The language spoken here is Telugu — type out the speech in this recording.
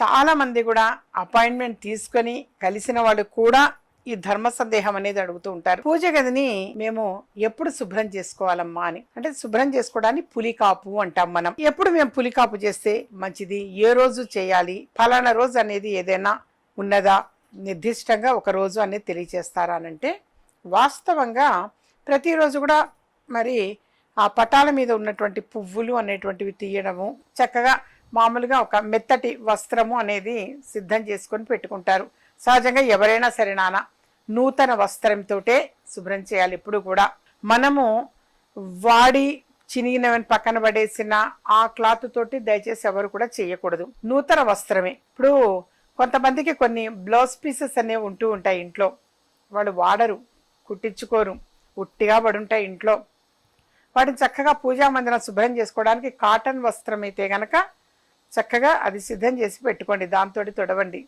చాలామంది కూడా అపాయింట్మెంట్ తీసుకొని కలిసిన వాళ్ళు కూడా ఈ ధర్మ సందేహం అనేది అడుగుతూ ఉంటారు. పూజ గదిని మేము ఎప్పుడు శుభ్రం చేసుకోవాలమ్మా అని. అంటే శుభ్రం చేసుకోవడాన్ని పులికాపు అంటాం మనం. ఎప్పుడు మేము పులికాపు చేస్తే మంచిది? ఏ రోజు చేయాలి? ఫలానా రోజు అనేది ఏదైనా ఉన్నదా? నిర్దిష్టంగా ఒక రోజు అనేది తెలియజేస్తారా అని అంటే వాస్తవంగా ప్రతిరోజు కూడా మరి ఆ పటాల మీద ఉన్నటువంటి పువ్వులు అనేటువంటివి తీయడము చక్కగా మామూలుగా ఒక మెత్తటి వస్త్రము అనేది సిద్ధం చేసుకొని పెట్టుకుంటారు. సహజంగా ఎవరైనా సరే నాన్న నూతన వస్త్రంతోటే శుభ్రం చేయాలి ఎప్పుడు కూడా. మనము వాడి చినిగినవని పక్కన పడేసిన ఆ క్లాత్ తోటి దయచేసి ఎవరు కూడా చేయకూడదు. నూతన వస్త్రమే. ఇప్పుడు కొంతమందికి కొన్ని బ్లౌజ్ పీసెస్ అనేవి ఉంటూ ఉంటాయి ఇంట్లో. వాళ్ళు వాడరు కుట్టించుకోరు ఉట్టిగా పడుంటాయి ఇంట్లో. వాటిని చక్కగా పూజా మందిరం శుభ్రం చేసుకోవడానికి కాటన్ వస్త్రం అయితే గనక చక్కగా అది సిద్ధం చేసి పెట్టుకోండి. దాంతో తొడవండి.